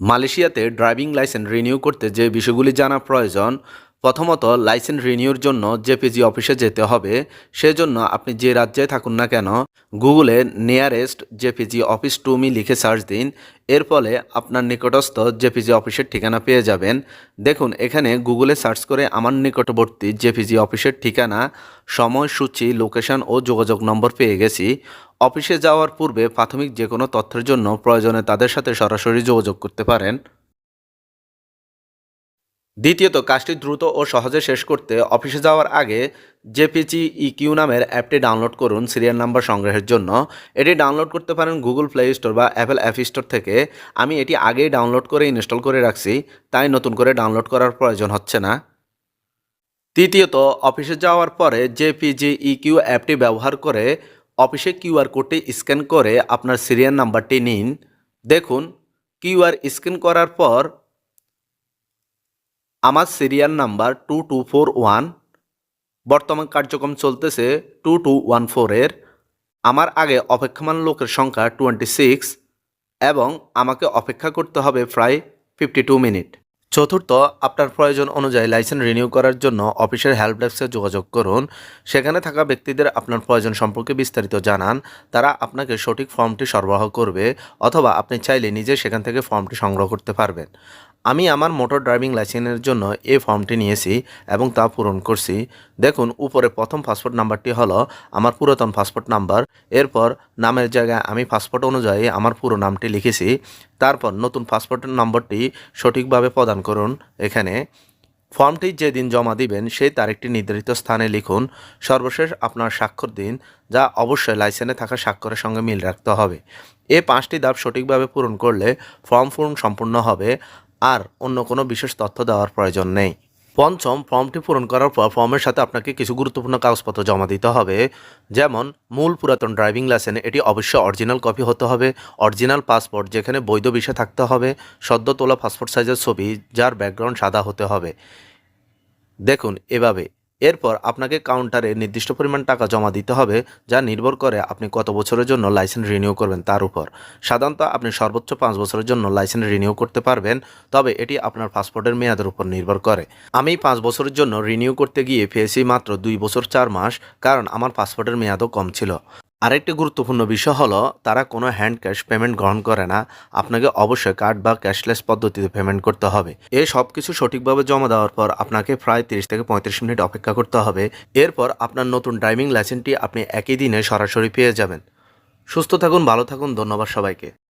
মালয়েশিয়াতে driving licence renew করতে যে বিষয়গুলি জানা প্রয়োজন, প্রথমত লাইসেন্স রিনিউর জন্য জেপিজি অফিসে যেতে হবে। সেজন্য আপনি যে রাজ্যে থাকুন না কেন, গুগলে nearest JPG office to me লিখে সার্চ দিন। এর ফলে আপনার নিকটস্থ জেপিজি অফিসের ঠিকানা পেয়ে যাবেন। দেখুন, এখানে গুগলে সার্চ করে আমার নিকটবর্তী জেপিজি অফিসের ঠিকানা, সময়সূচি, লোকেশন ও যোগাযোগ নম্বর পেয়ে গেছি। অফিসে যাওয়ার পূর্বে প্রাথমিক যে কোনো তথ্যের জন্য প্রয়োজনে তাদের সাথে সরাসরি যোগাযোগ করতে পারেন। দ্বিতীয়ত, কাজটি দ্রুত ও সহজে শেষ করতে অফিসে যাওয়ার আগে জেপিজি ইকিউ নামের অ্যাপটি ডাউনলোড করুন সিরিয়াল নাম্বার সংগ্রহের জন্য। এটি ডাউনলোড করতে পারেন গুগল প্লে স্টোর বা অ্যাপেল অ্যাপ স্টোর থেকে। আমি এটি আগেই ডাউনলোড করে ইনস্টল করে রাখছি, তাই নতুন করে ডাউনলোড করার প্রয়োজন হচ্ছে না। তৃতীয়ত, অফিসে যাওয়ার পরে জেপিজি ইকিউ অ্যাপটি ব্যবহার করে অফিসে কিউআর কোডটি স্ক্যান করে আপনার সিরিয়াল নাম্বারটি নিন। দেখুন কিউআর স্ক্যান করার পর আমার serial number two two four one, বর্তমান কার্যক্রম চলতেছে টু টু ওয়ান ফোরের আমার আগে অপেক্ষমান লোকের সংখ্যা টোয়েন্টি সিক্স এবং আমাকে অপেক্ষা করতে হবে প্রায় ফিফটি টু মিনিট। চতুর্থ, আপনার প্রয়োজন অনুযায়ী লাইসেন্স রিনিউ করার জন্য অফিসের হেল্প ডেস্কে যোগাযোগ করুন। সেখানে থাকা ব্যক্তিদের আপনার প্রয়োজন সম্পর্কে বিস্তারিত জানান। তারা আপনাকে সঠিক ফর্মটি সরবরাহ করবে অথবা আপনি চাইলে নিজে সেখান থেকে ফর্মটি সংগ্রহ করতে পারবেন। আমি আমার মোটর ড্রাইভিং লাইসেন্সের জন্য এই ফর্মটি নিয়েছি এবং তা পূরণ করছি। দেখুন, উপরে প্রথম পাসপোর্ট নাম্বারটি হলো আমার পুরাতন পাসপোর্ট নাম্বার এরপর নামের জায়গায় আমি পাসপোর্ট অনুযায়ী আমার পুরো নামটি লিখেছি। তারপর নতুন পাসপোর্টের নম্বরটি সঠিকভাবে প্রদান করুন। এখানে ফর্মটি যেদিন জমা দিবেন, সেই তারিখটি নির্ধারিত স্থানে লিখুন। সর্বশেষ আপনার স্বাক্ষর দিন, যা অবশ্যই লাইসেন্সে থাকা স্বাক্ষরের সঙ্গে মিল রাখতে হবে। এ পাঁচটি ধাপ সঠিকভাবে পূরণ করলে ফর্ম পূরণ সম্পূর্ণ হবে, আর অন্য কোনো বিশেষ তথ্য দেওয়ার প্রয়োজন নেই। পঞ্চম ফর্মটি পূরণ করার পর ফর্মের সাথে আপনাকে কিছু গুরুত্বপূর্ণ কাগজপত্র জমা দিতে হবে। যেমন, মূল পুরাতন ড্রাইভিং লাইসেন্স এটি অবশ্যই অরিজিনাল কপি হতে হবে, অরিজিনাল পাসপোর্ট যেখানে বৈধ বিষয় থাকতে হবে, সদ্য তোলা পাসপোর্ট সাইজের ছবি, যার ব্যাকগ্রাউন্ড সাদা হতে হবে। দেখুন, এভাবে এরপর আপনাকে কাউন্টারে নির্দিষ্ট পরিমাণ টাকা জমা দিতে হবে, যা নির্ভর করে আপনি কত বছরের জন্য লাইসেন্স রিনিউ করবেন তার উপর। সাধারণত আপনি সর্বোচ্চ পাঁচ বছরের জন্য লাইসেন্স রিনিউ করতে পারবেন, তবে এটি আপনার পাসপোর্টের মেয়াদের উপর নির্ভর করে। আমি পাঁচ বছরের জন্য রিনিউ করতে গিয়ে পেয়েছি মাত্র দুই বছর চার মাস, কারণ আমার পাসপোর্টের মেয়াদও কম ছিল। আরেকটি গুরুত্বপূর্ণ বিষয় হলো, তারা কোনো হ্যান্ড ক্যাশ পেমেন্ট গ্রহণ করে না। আপনাকে অবশ্যই কার্ড বা ক্যাশলেস পদ্ধতিতে পেমেন্ট করতে হবে। এ সব কিছু সঠিকভাবে জমা দেওয়ার পর আপনাকে প্রায় তিরিশ থেকে পঁয়ত্রিশ মিনিট অপেক্ষা করতে হবে। এরপর আপনার নতুন ড্রাইভিং লাইসেন্সটি আপনি একই দিনে সরাসরি পেয়ে যাবেন। সুস্থ থাকুন, ভালো থাকুন, ধন্যবাদ সবাইকে।